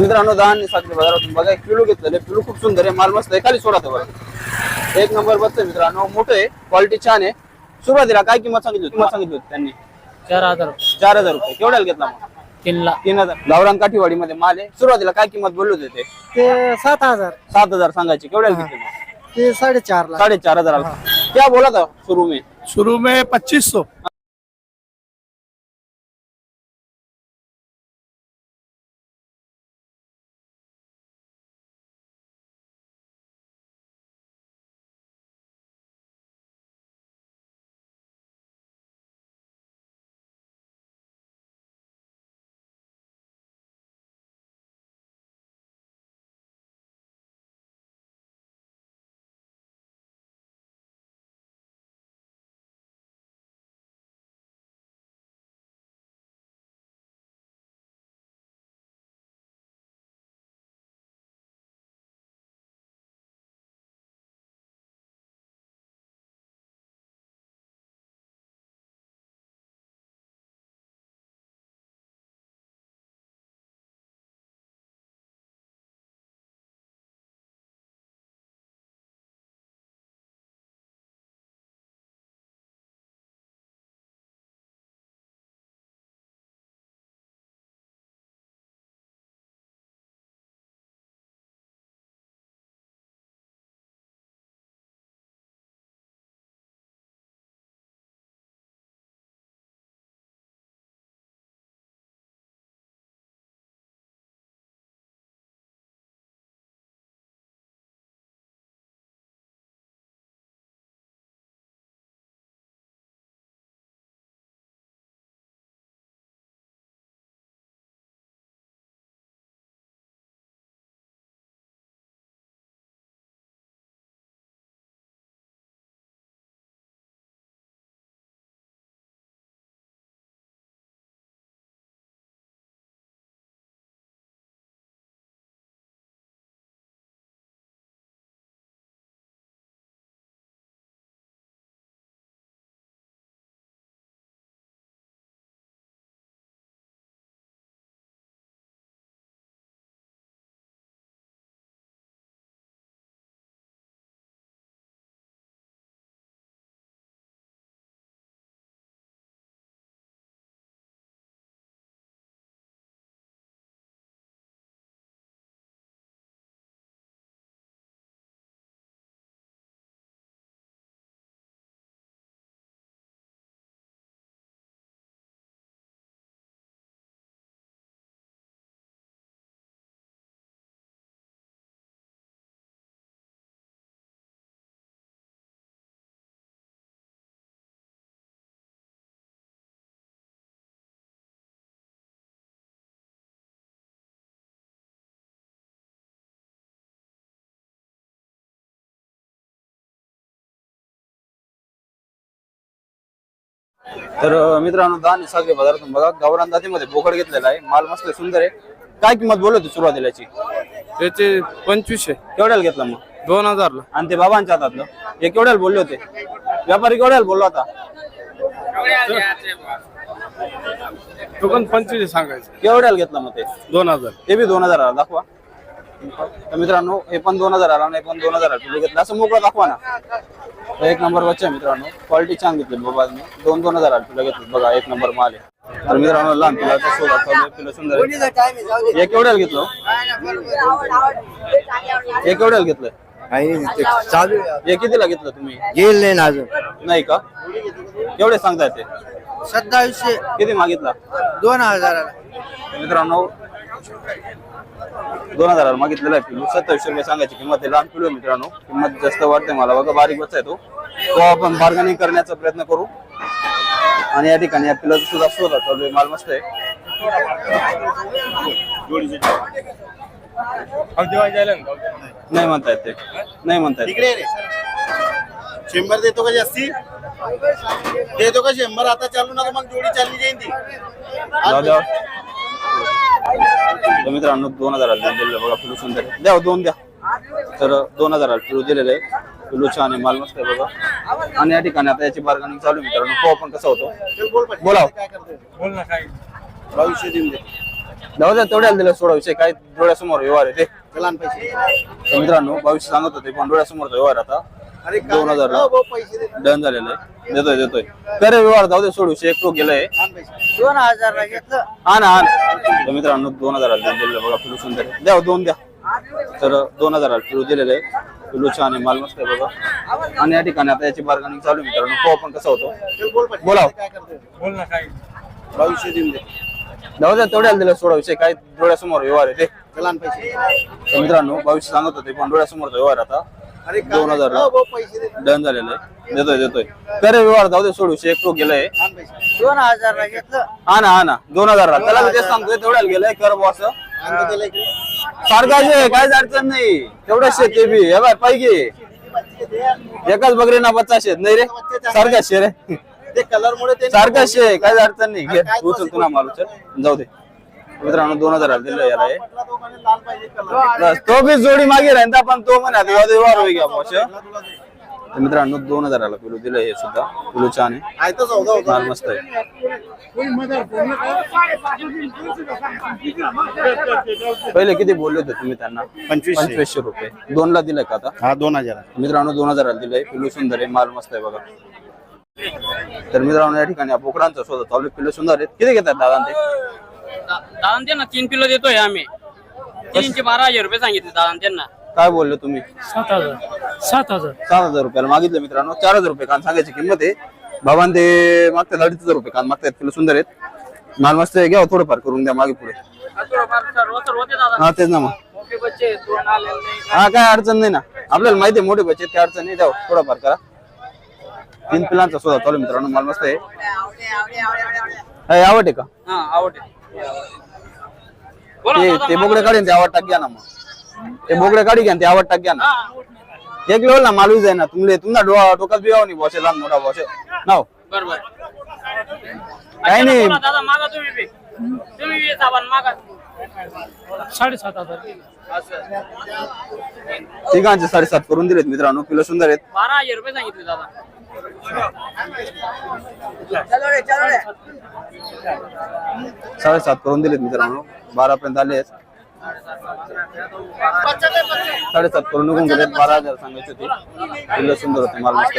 मित्रांनो दहा आणि सातशे बाजारातून बघा एक पिलू घेतलेले पिलू खूप सुंदर आहे. माल मस्त आहे. खाली सोडा बरं. एक नंबर बसतोय मित्रांनो. मोठं आहे. क्वालिटी छान आहे. सुरुवातीला काय किंमत सांगितली होती? किंमत सांगितली होती त्यांनी. चार हजार रुपये. चार हजार रुपये. केवढ्याला घेतला मग? तीन लाख. तीन हजार. गावरान काठीवाडी मध्ये माल आहे. सुरुवातीला काय किंमत बोलले होते ते? ते सात हजार. सात हजार सांगायचे. केवढ्याला घेतले मग? ते साडेचार लाख. साडेचार हजाराला. क्या बोला था शुरू में? शुरू में पच्चीस सौ. तर मित्रांनो दान सागरी बाजारातून बघा गावरान जातीमध्ये बोकड घेतलेला आहे. माल मस्त आहे, सुंदर आहे. काय किंमत बोलत होती सुरुवातीलाची त्याचे पंचवीसशे केवढ्याला घेतला मग? दोन हजारला. आणि ते बाबांच्या हातातलं? हे केवढ्याला बोलले होते? व्यापारी केवढ्याला बोललो होता? तो पण पंचवीस सांगायचं. केवढ्याला घेतला मग ते? दोन हजार. ते बी दोन हजार दाखवा. तर मित्रांनो हे पण दोन हजार आला नाही पण दोन हजार घेतलं असं मोकळं दाखवा ना. एक नंबर बच्चा आहे मित्रांनो. क्वालिटी छान घेतली बाबा मी दोन दोन हजार किलो घेतलं. बघा एक नंबर माल आहे. तर मित्रांनो लहान पिलं सुंदर आहे. हे केवढ्याला घेतलं हे. केवढ्याला घेतलं. चालू हे कितीला घेतलं तुम्ही? गेल नाही ना अजून. नाही का? केवढे सांगताय ते? सत्तावीसशे. किती मागितला? दोन हजार मित्रांनो दोन हजार मागितलेला आहे. पिलू सत्तावीसशे रुपये सांगायची किंमत आहे. लहान पिलू आहे मित्रांनो. किंमत जास्त वाटते मला. बघा बारीक बच्चा आहे तो. तो आपण बार्गनिंग करण्याचा प्रयत्न करू. आणि या ठिकाणी या पिलाचा सुद्धा शोध. चालू आहे माल मस्त आहे. नाही म्हणतायत ते. नाही म्हणतायत शंभर देतो का जास्ती? देतो का शंभर? आता चालू नका मग जोडी चालली जाईन ती. तर मित्रांनो दोन हजार दिलेलं बघा पिलू सुंदर. आहे. द्या हो, दोन द्या. तर दोन हजार पिलू दिलेलं. आहे पिलू छान आहे माल मस्त आहे बघा. आणि या ठिकाणी आता याची बार्गनिंग चालू आहे मित्रांनो. तो आपण कसा होतो. बोला हो. बावीसशे देऊन दे. जाऊ द्या तेवढ्याला दिलं सोडा विषय. काय डोळ्यासमोर व्यवहार आहे ते. चला आण पैसे. तर मित्रांनो भविष्य सांगत होते पण डोळ्यासमोरचा व्यवहार आता. दोन हजार हो, दे डन झालेलं आहे. देतोय देतोय. करे व्यवहार जाऊ दे सोडू. एक टोक गेलंय दोन घेतलं. हा ना हा ना. तर मित्रांनो दोन हजाराला दिलेलं बघा पिलू सुंदर. आहे. द्या हो, दोन द्या. तर दोन हजाराला पिलू दिलेलं आहे. पिलू छान आहे माल मस्त आहे बघा. आणि या ठिकाणी आता याची बार्गनिंग चालू आहे मित्रांनो. पाहू आपण कसं होतो? बोल पैसे. बोला. काय करतोय? बोल ना काय? बावीसशे देऊन दे. जाऊ द्या तेवढ्याला दिलं सोडा विषय. काय डोळ्यासमोर व्यवहार आहे ते. चला आण पैसे. तर मित्रांनो भविष्य सांगत होते पण डोळ्यासमोरचा व्यवहार आता. दोन हजार हो, दे डन झालेलं आहे. देतोय देतोय. करे व्यवहार जाऊ दे सोडू एक टोक गेलंय. दोन घेतलं. हा ना हा ना. दोन हजार त्याला तेच सांगतोय तेवढ्याला गेलंय कर बॉस तर. सारखाच काहीच अडचण नाही. तेवढंच शेत ते बी. हे बाय पाहिजे एकाच बकरी ना बच्चा शेत नाही रे. सारखाच शे रे ते कलर मुळे ते सारखाच शे काहीच अडचण नाही. घे उचल तुला माल उचल जाऊ दे. मित्रांनो दोन हजार दिलं याला हे. म्हटलं तो बस, बी जोडी मागे राहील पण तो म्हणा व्यवहार होई घ्या. तर मित्रांनो दोन हजाराला पिलू दिलं हे सुद्धा. पिलू छान आहे. माल मस्त आहे. पहिले किती बोलले होते तुम्ही त्यांना? पंचवीसशे. पंचवीसशे रुपये. दोन ला दिलंय का आता? हा दोन हजार. मित्रांनो दोन हजाराला दिलंय पिल्लू सुंदर आहे माल मस्त आहे बघा. तर मित्रांनो या ठिकाणी बोकडांचा शोध चालू आहे. पिल्लू सुंदर आहेत. किती घेतात दादा ते? दादा त्यांना तीन किलो देतोय आम्ही. तीनशे बारा हजार रुपये सांगितले दादा त्यांना काय बोलले तुम्ही? सात हजार. सात हजार. सात हजार रुपयाला मागितले मित्रांनो. चार हजार रुपये कान सांगायची किंमत आहे. बाबांन ते मागतात अडीच हजार रुपये कान मागतात पिल्लू सुंदर आहेत. माल मस्त आहे. घ्या हो, थोडंफार करून द्या मागे पुढे. हा तेच ना मग. मोठे बच्चे दोन आलेले नाही. हा काय अडचण नाही ना. आपल्याला माहिती आहे मोठे बच्चे आहेत, काय अडचण नाही. द्या हो, थोडंफार करा. तीन पिलांचा शोधा चालू मित्रांनो. माल मस्त आहे. काय आवड आहे का? हा आवडते दादा, ते बोकडे काढीन ते टाक घ्या ना मग. ते बोकडे काढी घ्या ते आवड टाक घ्या ना. हा, एक लेवल ना मालूच आहे ना तुमले तुमना डोळा डोक्यात बिवाव नाही बॉसे लहान मोठा बॉसे नाव? बरोबर. काही नाही. बोला दादा मागा तुम्ही बी. तुम्ही बी साबण मागा. साडेसात हजार. तिघांचे साडेसात करून दिलेत मित्रांनो किलो सुंदर आहेत. बारा हजार रुपये सांगितले दादा. साडेसात करून दिलेत मित्रांनो. बारा पर्यंत आले आहेत. साडेसात करून निघून गेलेत. बारा हजार सांगायचे होते. सुंदर होते माल मस्त.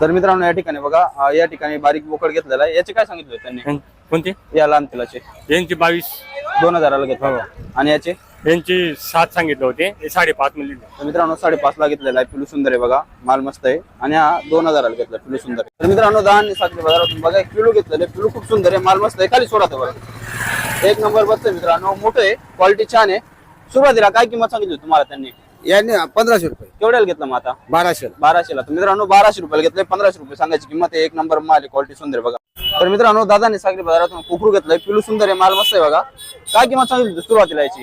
तर मित्रांनो या ठिकाणी बघा या ठिकाणी बारीक बोकड घेतलेला आहे. याचे काय सांगितले होते त्यांनी? कोणते? या लहान किलाचे यांची बावीस. दोन हजाराला घेतले. आणि याचे? यांची सात सांगितले होते. हे साडेपाच मिळले तर मित्रांनो साडेपाच ला घेतलेला आहे. पिलू सुंदर आहे बघा. माल मस्त आहे. आणि हा दोन हजाराला घेतला पिलू सुंदर. आहे तर मित्रांनो दहा आणि सातशे बाजारातून बघा एक पिलू घेतलेलं आहे. पिलू खूप सुंदर आहे. माल मस्त आहे. खाली सोडा तो बरं एक नंबर बसत मित्रांनो. मोठं आहे. क्वालिटी छान आहे. सुरुवातीला काय किंमत सांगितली होती तुम्हाला त्यांनी? यांनी पंधराशे रुपये. केवढ्याला घेतलं मग आता? बाराशे बाराशेला. तर मित्रांनो बाराशे रुपयाला घेतलंय. पंधराशे रुपये सांगायची किंमत आहे. एक नंबर माल आहे. क्वालिटी सुंदर आहे बघा. तर मित्रांनो दादाने सागरी बाजारातून कुकरू घेतलंय. पिलू सुंदर आहे माल मस्त आहे बघा. काय किंमत सांगितली होती सुरुवातीला याची?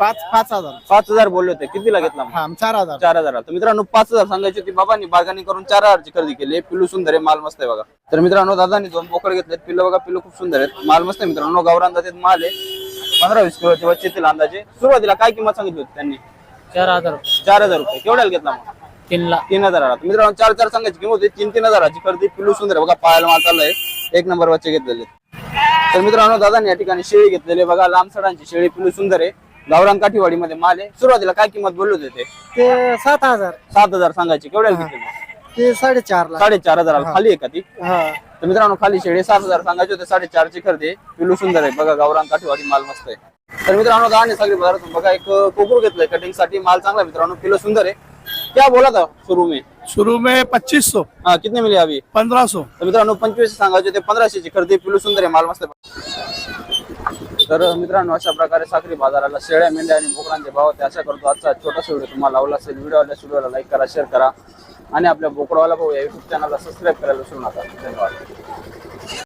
पाच पाच हजार. पाच हजार बोलले होते. कितीला घेतला मग? हा चार हजार. चार हजार. तर मित्रांनो पाच हजार सांगायची होती. बाबांनी बागानी करून चार हजारची खरेदी केली. पिल्लू सुंदर आहे माल मस्त आहे बघा. तर मित्रांनो दादानी दोन बोकड घेतलेत. पिल्लू बघा पिल्लू खूप सुंदर आहेत. माल मस्त आहे मित्रांनो. गावरान अंदाजे माल आहे. पंधरा वीस किलोचे वच्चेतील अंदाजे. सुरुवातीला काय किंमत सांगितली होती त्यांनी? चार हजार. चार हजार रुपये. केवढ्याला घेतला मग? तीन हजाराला तर मित्रांनो चार चार सांगायची किंमत होती. तीन तीन हजाराची खरेदी पिल्लू सुंदर आहे. बघा पायाला माल चाललाय एक नंबर बच्चे घेतलेले. तर मित्रांनो दादानी या ठिकाणी शेळी घेतलेली आहे. बघा लांब सडांची शेळी पिल्लू सुंदर आहे. गावरान काठीवाडीमध्ये माल आहे. सुरुवातीला काय किंमत बोलले होते ते? ते सात हजार. सात हजार सांगायची. केवढ्याला घेतली मग? ते साडेचार ला साडेचार हजाराला खाली आहे का ती? हा. तर मित्रांनो खाली शेळी सात हजार सांगायचे होते. साडेचार ची खरेदी. पिल्लू सुंदर आहे. बघा गावरान काठीवाडी माल मस्त आहे. तर मित्रांनो आणि सगळी बघा एक कोकरू घेतलंय कटिंगसाठी. माल चांगला आहे मित्रांनो. पिल्लू सुंदर आहे. क्या बोला था शुरू में? शुरू में पच्चीस सौ। हाँ कितने मिले अभी? पंद्रह सौ। तर मित्रांनो पंचवीस सांगायचे होते पंधराशे ची खरेदी पिल्लू सुंदर आहे माल मस्त तर मित्रांनो अशा प्रकारे साखरी बाजाराला शेळ्या मेंढ्या आणि बोकडांचे भाव ते अशा करतो आजचा छोटासा व्हिडिओ तुम्हाला आवडला असेल. व्हिडिओ आवडल्यास व्हिडिओला लाईक करा शेअर करा. आणि आपल्या बोकडवाला भाऊ या युट्यूब चॅनलला सबस्क्राईब करायला विसरू नका. धन्यवाद.